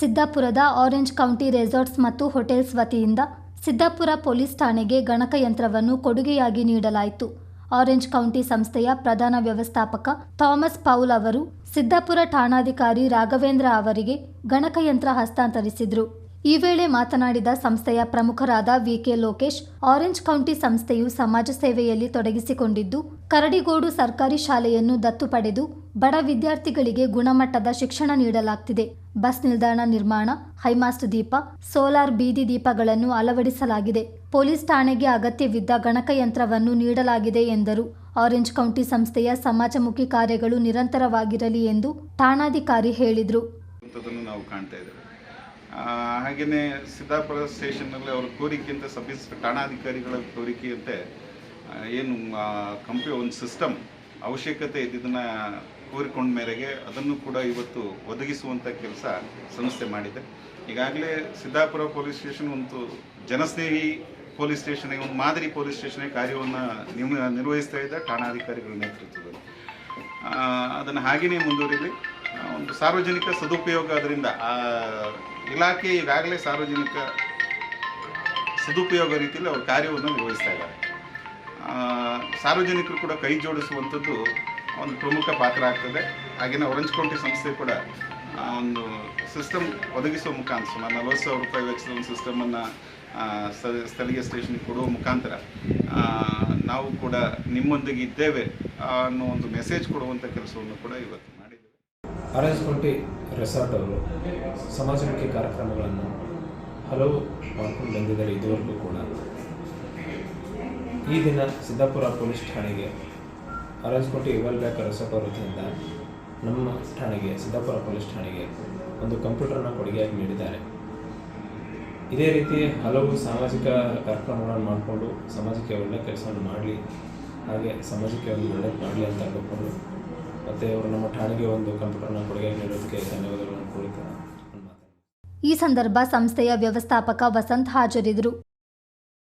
ಸಿದ್ದಾಪುರದ orange county resorts ಮತ್ತು hotels ವತಿಯಿಂದ Siddapur police ಠಾಣೆಗೆ ಗಣಕಯಂತ್ರವನ್ನು ಕೊಡುಗೆಯಾಗಿ ನೀಡಲಾಯಿತು. ಆರೆಂಜ್ ಕೌಂಟಿ ಸಂಸ್ಥೆಯ ಪ್ರಧಾನ ವ್ಯವಸ್ಥಾಪಕ ಥಾಮಸ್ ಪೌಲ್ ಅವರು ಸಿದ್ದಾಪುರ ಠಾಣಾಧಿಕಾರಿ ರಾಘವೇಂದ್ರ ಅವರಿಗೆ ಗಣಕಯಂತ್ರ ಹಸ್ತಾಂತರಿಸಿದರು. ಈ ವೇಳೆ ಮಾತನಾಡಿದ ಸಂಸ್ಥೆಯ ಪ್ರಮುಖರಾದ ವಿಕೆ ಲೋಕೇಶ್, ಆರೆಂಜ್ ಕೌಂಟಿ ಸಂಸ್ಥೆಯು ಸಮಾಜ ಸೇವೆಯಲ್ಲಿ ತೊಡಗಿಸಿಕೊಂಡಿದ್ದು, ಕರಡಿಗೋಡು ಸರ್ಕಾರಿ ಶಾಲೆಯನ್ನು ದತ್ತು ಪಡೆದು ಬಡ ವಿದ್ಯಾರ್ಥಿಗಳಿಗೆ ಗುಣಮಟ್ಟದ ಶಿಕ್ಷಣ ನೀಡಲಾಗ್ತಿದೆ. ಬಸ್ ನಿಲ್ದಾಣ ನಿರ್ಮಾಣ, ಹೈಮಾಸ್ಟ್ ದೀಪ, ಸೋಲಾರ್ ಬೀದಿ ದೀಪಗಳನ್ನು ಅಳವಡಿಸಲಾಗಿದೆ. ಪೊಲೀಸ್ ಠಾಣೆಗೆ ಅಗತ್ಯವಿದ್ದ ಗಣಕಯಂತ್ರವನ್ನು ನೀಡಲಾಗಿದೆ ಎಂದರು. ಆರೆಂಜ್ ಕೌಂಟಿ ಸಂಸ್ಥೆಯ ಸಮಾಜಮುಖಿ ಕಾರ್ಯಗಳು ನಿರಂತರವಾಗಿರಲಿ ಎಂದು ಠಾಣಾಧಿಕಾರಿ ಹೇಳಿದರು. ಹಾಗೆಯೇ ಸಿದ್ದಾಪುರ ಸ್ಟೇಷನ್ನಲ್ಲಿ ಅವರ ಕೋರಿಕೆಯಂತೆ ಸಬ್ ಇನ್ಸ್ಪೆಕ್ಟರ್ ಠಾಣಾಧಿಕಾರಿಗಳ ಕೋರಿಕೆಯಂತೆ ಏನು ಕಂಪಿ ಒಂದು ಸಿಸ್ಟಮ್ ಅವಶ್ಯಕತೆ ಇದ್ದಿದ್ದನ್ನು ಕೋರಿಕೊಂಡ ಮೇರೆಗೆ ಅದನ್ನು ಕೂಡ ಇವತ್ತು ಒದಗಿಸುವಂಥ ಕೆಲಸ ಸಂಸ್ಥೆ ಮಾಡಿದೆ. ಈಗಾಗಲೇ ಸಿದ್ದಾಪುರ ಪೊಲೀಸ್ ಸ್ಟೇಷನ್ ಒಂದು ಜನಸ್ನೇಹಿ ಪೊಲೀಸ್ ಸ್ಟೇಷನ್ ಒಂದು ಮಾದರಿ ಪೊಲೀಸ್ ಸ್ಟೇಷನ್ ಕಾರ್ಯವನ್ನು ನಿಮ್ಮ ನಿರ್ವಹಿಸ್ತಾ ಇದ್ದ ಠಾಣಾಧಿಕಾರಿಗಳ ನೇತೃತ್ವದಲ್ಲಿ. ಅದನ್ನು ಹಾಗೆಯೇ ಮುಂದುವರಿಲಿ. ಒಂದು ಸಾರ್ವಜನಿಕ ಸದುಪಯೋಗ ಅದರಿಂದ ಇಲಾಖೆ ಈಗಾಗಲೇ ಸಾರ್ವಜನಿಕ ಸದುಪಯೋಗ ರೀತಿಯಲ್ಲಿ ಅವರು ಕಾರ್ಯವನ್ನು ನಿರ್ವಹಿಸ್ತಾ ಇದ್ದಾರೆ. ಸಾರ್ವಜನಿಕರು ಕೂಡ ಕೈ ಜೋಡಿಸುವಂಥದ್ದು ಒಂದು ಪ್ರಮುಖ ಪಾತ್ರ ಆಗ್ತದೆ. ಹಾಗೆಯೇ ಆರೆಂಜ್ ಕೌಂಟಿ ಸಂಸ್ಥೆ ಕೂಡ ಒಂದು ಸಿಸ್ಟಮ್ ಒದಗಿಸುವ ಮುಖಾಂತರ, ಸುಮಾರು ನಲವತ್ತು ಸಾವಿರ ರೂಪಾಯಿ ವೆಚ್ಚದ ಒಂದು ಸಿಸ್ಟಮನ್ನು ಸ್ಥಳೀಯ ಸ್ಟೇಷನ್ಗೆ ಕೊಡುವ ಮುಖಾಂತರ ನಾವು ಕೂಡ ನಿಮ್ಮೊಂದಿಗೆ ಇದ್ದೇವೆ ಅನ್ನೋ ಒಂದು ಮೆಸೇಜ್ ಕೊಡುವಂಥ ಕೆಲಸವನ್ನು ಕೂಡ ಇವತ್ತು ಆರೆಂಜ್ ಕೋಟಿ ರೆಸಾರ್ಟ್ ಅವರು ಸಮಾಜಮುಖಿ ಕಾರ್ಯಕ್ರಮಗಳನ್ನು ಹಲವು ಮಾಡ್ಕೊಂಡು ಬಂದಿದ್ದಾರೆ ಇದುವರೆಗೂ ಕೂಡ. ಈ ದಿನ ಸಿದ್ದಾಪುರ ಪೊಲೀಸ್ ಠಾಣೆಗೆ orange county evolve back resort ನಮ್ಮ ಠಾಣೆಗೆ, ಸಿದ್ದಾಪುರ ಪೊಲೀಸ್ ಠಾಣೆಗೆ ಒಂದು ಕಂಪ್ಯೂಟರ್ನ ಕೊಡುಗೆಯಾಗಿ ನೀಡಿದ್ದಾರೆ. ಇದೇ ರೀತಿ ಹಲವು ಸಾಮಾಜಿಕ ಕಾರ್ಯಕ್ರಮಗಳನ್ನು ಮಾಡಿಕೊಂಡು ಸಮಾಜಕ್ಕೆ ಒಳ್ಳೆಯ ಕೆಲಸವನ್ನು ಮಾಡಲಿ, ಹಾಗೆ ಸಮಾಜಕ್ಕೆ ಒಂದು ಒಳ್ಳೆಯದು ಮಾಡಲಿ ಅಂತ ಅಂದುಕೊಂಡು ಮತ್ತು ಅವರು ನಮ್ಮ ಠಾಣೆಗೆ ಒಂದು ಕಂಪ್ಯೂಟರ್ನ ಕೊಡುಗೆ ನೀಡೋದಕ್ಕೆ ಧನ್ಯವಾದಗಳನ್ನು ನನ್ನ ಈ ಸಂದರ್ಭ ಸಂಸ್ಥೆಯ ವ್ಯವಸ್ಥಾಪಕ ವಸಂತ್ ಹಾಜರಿದ್ದರು.